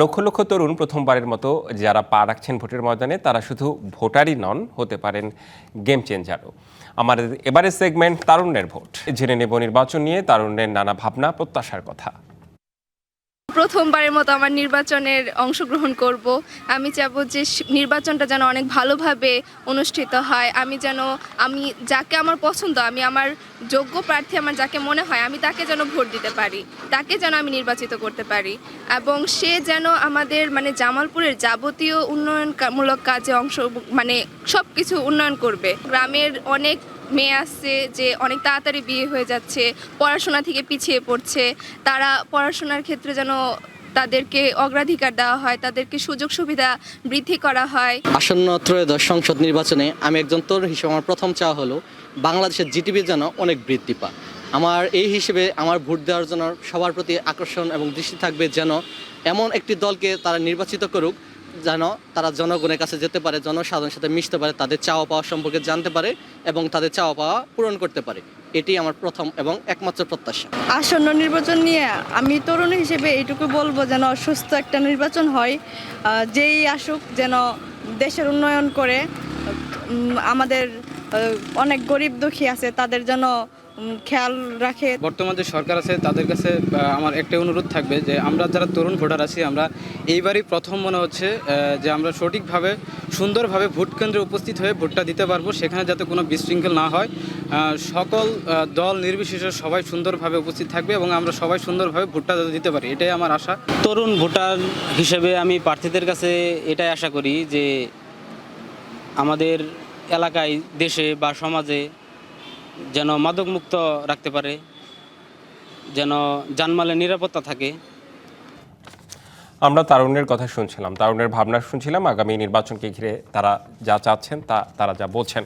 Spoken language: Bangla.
লক্ষ লক্ষ তরুণ প্রথমবারের মতো যারা পা রাখছেন ভোটের ময়দানে, তারা শুধু ভোটারই নন, হতে পারেন গেম চেঞ্জারও আমাদের এবারের সেগমেন্ট তারুণ্যের ভোট। জেনে নেব নির্বাচন নিয়ে, তারুণ্যের নানা ভাবনা, প্রত্যাশার কথা। প্রথমবারের মতো আমার নির্বাচনের অংশগ্রহণ করব। আমি চাবো যে নির্বাচনটা যেন অনেক ভালোভাবে অনুষ্ঠিত হয়। আমি যেন, আমি যাকে আমার পছন্দ, আমি আমার যোগ্য প্রার্থী আমার যাকে মনে হয়, আমি তাকে যেন ভোট দিতে পারি। তাকে যেন আমি নির্বাচিত করতে পারি। এবং সে যেন আমাদের মানে জামালপুরের যাবতীয় উন্নয়নমূলক কাজে অংশ মানে সব কিছু উন্নয়ন করবে। গ্রামের অনেক মেয়ে আসছে যে অনেক তাড়াতাড়ি বিয়ে হয়ে যাচ্ছে, পড়াশোনা থেকে পিছিয়ে পড়ছে, তারা পড়াশোনার ক্ষেত্রে যেন তাদেরকে অগ্রাধিকার দেওয়া হয়, তাদেরকে সুযোগ সুবিধা বৃদ্ধি করা হয়। আসন্ন ত্রয়োদশ সংসদ নির্বাচনে আমি একজন তরুণ হিসেবে আমার প্রথম চাওয়া হলো বাংলাদেশের জিটিপি যেন অনেক বৃদ্ধি পায়। আমার এই হিসেবে আমার ভোট দেওয়ার জন্য সবার প্রতি আকর্ষণ এবং দৃষ্টি থাকবে যেন এমন একটি দলকে তারা নির্বাচিত করুক যেন তারা জনগণের কাছে যেতে পারে, জনসাধারণের সাথে মিশতে পারে, তাদের চাওয়া পাওয়া সম্পর্কে জানতে পারে এবং তাদের চাওয়া পাওয়া পূরণ করতে পারে। এটি আমার প্রথম এবং একমাত্র প্রত্যাশা। আসন্ন নির্বাচন নিয়ে আমি তরুণ হিসেবে এইটুকু বলব যেন সুস্থ একটা নির্বাচন হয় যেই আসুক যেন দেশের উন্নয়ন করে আমাদের অনেক গরিব দুঃখী আছে তাদের যেন উম, খেয়াল রাখে। বর্তমান যে সরকার আছে তাদের কাছে আমার একটাই অনুরোধ থাকবে যে আমরা যারা তরুণ ভোটার আছি আমরা এইবারই প্রথম মনে হচ্ছে যে আমরা সঠিকভাবে সুন্দরভাবে ভোট কেন্দ্রে উপস্থিত হয়ে ভোটটা দিতে পারব সেখানে যাতে কোনো বিশৃঙ্খল না হয়। সকল দল নির্বিশেষে সবাই সুন্দরভাবে উপস্থিত থাকবে এবং আমরা সবাই সুন্দরভাবে ভোটটা যাতে দিতে পারি এটাই আমার আশা। তরুণ ভোটার হিসেবে আমি প্রার্থীদের কাছে এটাই আশা করি যে আমাদের এলাকায়, দেশে বা সমাজে যেন মাদকমুক্ত রাখতে পারে, যেন জানমালের নিরাপত্তা থাকে। আমরা তারুণ্যের কথা শুনছিলাম, তারুণ্যের ভাবনা শুনছিলাম। আগামী নির্বাচনকে ঘিরে তারা যা চাচ্ছেন তা, তারা যা বলছেন।